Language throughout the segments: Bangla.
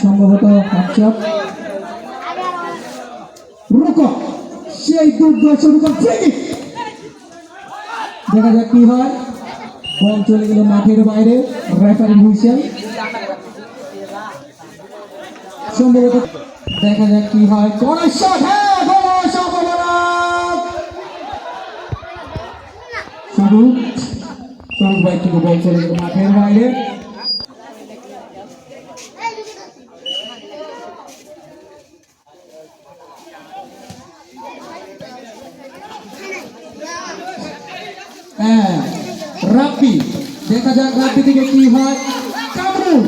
সম্ভবত পাঞ্চক রুকো, সেই দুর্দয় শুরু করছে দেখা যাক কি হয়। বল চলে গেল মাঠের বাইরে, রেফারি হুইসেল। সম্ভবত দেখা যাক কি হয়। কড়া শট হ্যাঁ! শুরু সবুজ ভাই থেকে বল চলে মাঠের বাইরে হ্যাঁ রাপি দেখা যাক রাপি থেকে কি হয়। কামরুল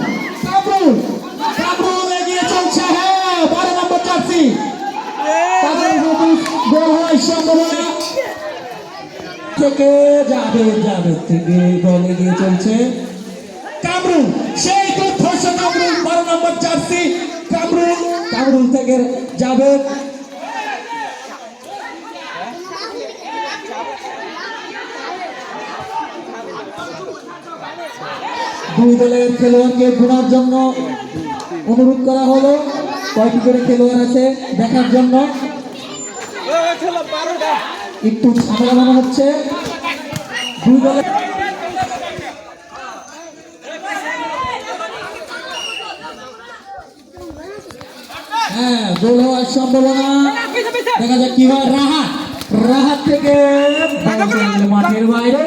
থেকে যাবে যাবে থেকে গোল এগিয়ে চলছে। কামরুল, সেই দুর্ধর্ষ কামরুল, বারো নম্বর জার্সি। কামরুল কামরুল থেকে যাবে। দুই দলের খেলোয়াড়কে ঘোরার জন্য অনুরোধ করা হলো। কয়টি করে খেলোয়াড় আছে দেখার জন্য? একটু ঝামেলা মনে হচ্ছে। দুই দলের হ্যাঁ দেখা রাহাত থেকে মাঠের বাইরে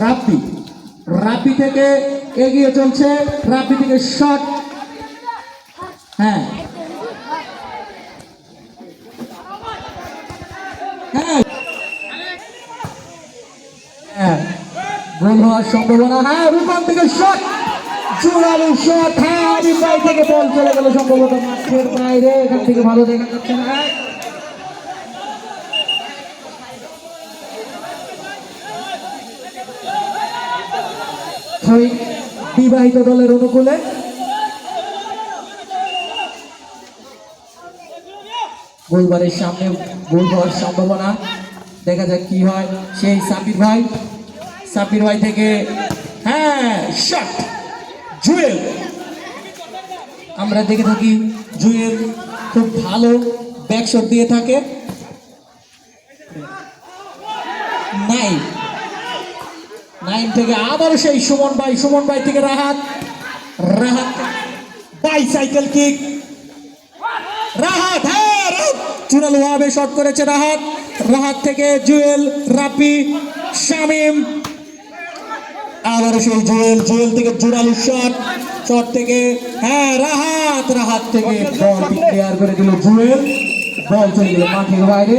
রাব্বি। রাব্বি থেকে এগিয়ে চলছে। রাব্বি থেকে শট হ্যাঁ। হ্যাঁ। হ্যাঁ। সম্ভাবনা। হ্যাঁ রূপম থেকে শট জোরালো শট হ্যাঁ থেকে বল চলে গেল সম্ভবত। মাঠের বাইরে, এখান থেকে ভালো দেখা যাচ্ছে না। ছয় বিবাহিত দলের অনুকূলে। গোলবারের সামনে, গোল হওয়ার সম্ভাবনা। দেখা যাক কি হয় সেই সাবির ভাই। সাবির ভাই থেকে হ্যাঁ শট জুয়েল। আমরা দেখে থাকি জুয়েল খুব ভালো ব্যাক শট দিয়ে থাকে। নাই নাইন থেকে আবারও সেই সুমন ভাই সুমন ভাই থেকে রাহাত। রাহাত বাইসাইকেল কিক রাহাত হ্যাঁ চুনাল ওয়াবে শট করেছে রাহাত। রাহাত থেকে জুয়েল রাপি শামিম। আবারও সেই জুয়েল জুয়েল থেকে জোরালু শট শট থেকে হ্যাঁ রাহাত রাহাত থেকে বল ক্লিয়ার করে দিল জুয়েল। বল চলে গেল মাঠের বাইরে।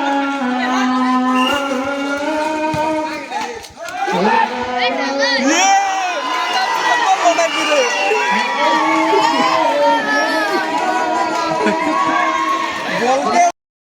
বলকে